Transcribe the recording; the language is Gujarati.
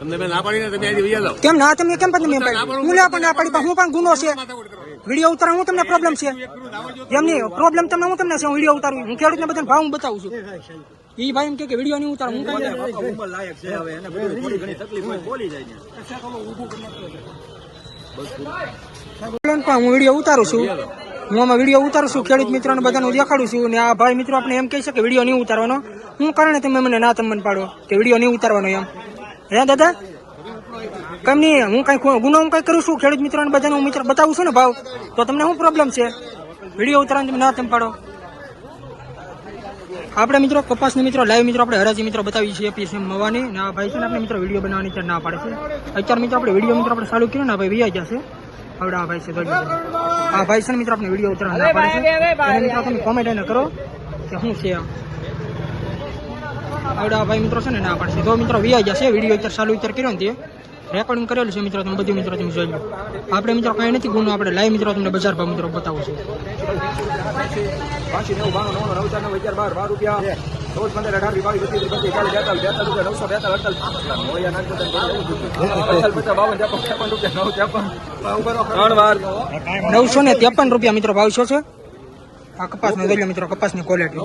તમને મેં ના પાડીને તમે અહીંથી વહી કેમ ના તમે કેમ પણ મેં પાડી હું ના પણ ના પાડી હું પણ ગુનો છે. વીડિયો ઉતારવા હું તમને પ્રોબ્લેમ છે? એમ નહીં પ્રોબ્લેમ તમને હું તમને છે હું વીડિયો ઉતારું હું ખેડૂતને બધાને ભાવ હું બતાવું છું. એ ભાઈ એમ કે કે વીડિયો નહીં ઉતારું હું કઈ લાયક છે હવે એને બધું થોડી ઘણી તકલીફ હોય બોલી જાય ને હું વીડિયો ઉતારું છું. હું આમાં વીડિયો ઉતારું છું ખેડૂત મિત્રોને બધાને હું દેખાડું છું. અને આ ભાઈ મિત્રો આપણે એમ કહે છે કે વીડિયો નહીં ઉતારવાનો. હું કારણે તમે મને ના તમને પાડો કે વીડિયો નહીં ઉતારવાનો એમ. હે દાદા? કેમ નહીં, હું કઈ ગુનો હું કઈ કરું છું? ખેડૂત મિત્રોને બધાને હું મિત્ર બતાવું છું ને ભાવ? તો તમને શું પ્રોબ્લેમ છે? વીડિયો ઉતરાણ તમે ના તમે પાડો. આપણે મિત્રો, કપાસના મિત્રો, લાઈવ મિત્રો, આપણે હરાજી મિત્રો બતાવી છીએ પીએસએમ મવાની. આ ભાઈ છે ને આપણે મિત્રો વીડિયો બનાવવાની ત્યાં ના પાડે છે. અત્યારે મિત્રો, આપણે વીડિયો મિત્રો આપણે ચાલુ કર્યો ને ભાઈ વિયા જશે હવે આ ભાઈ છે આ ભાઈ છે મિત્રો, આપણે વીડિયો ઉતરાણ ના પાડે છે. મિત્રો, તમે કોમેન્ટ એને કરો કે શું છે આવડા ભાઈ મિત્રો છે ને, ના પાડશે. તો મિત્રો વિયા જશે, વીડિયો અત્યારે ચાલુ અત્યારે કર્યો ને તે. રેકોર્ડિંગ કરેલું છે મિત્રો, તમે બધું મિત્રો તમે જોઈ લો. આપણે મિત્રો કાંઈ નથી, ગુનો આપણે લાઈવ મિત્રો તમને બજાર ભાવ મિત્રો બતાવું છું. નવસો ને ત્રેપન રૂપિયા મિત્રો ભાવ છો છે. આ કપાસનો જોઈ મિત્રો કપાસની ક્વોલિટી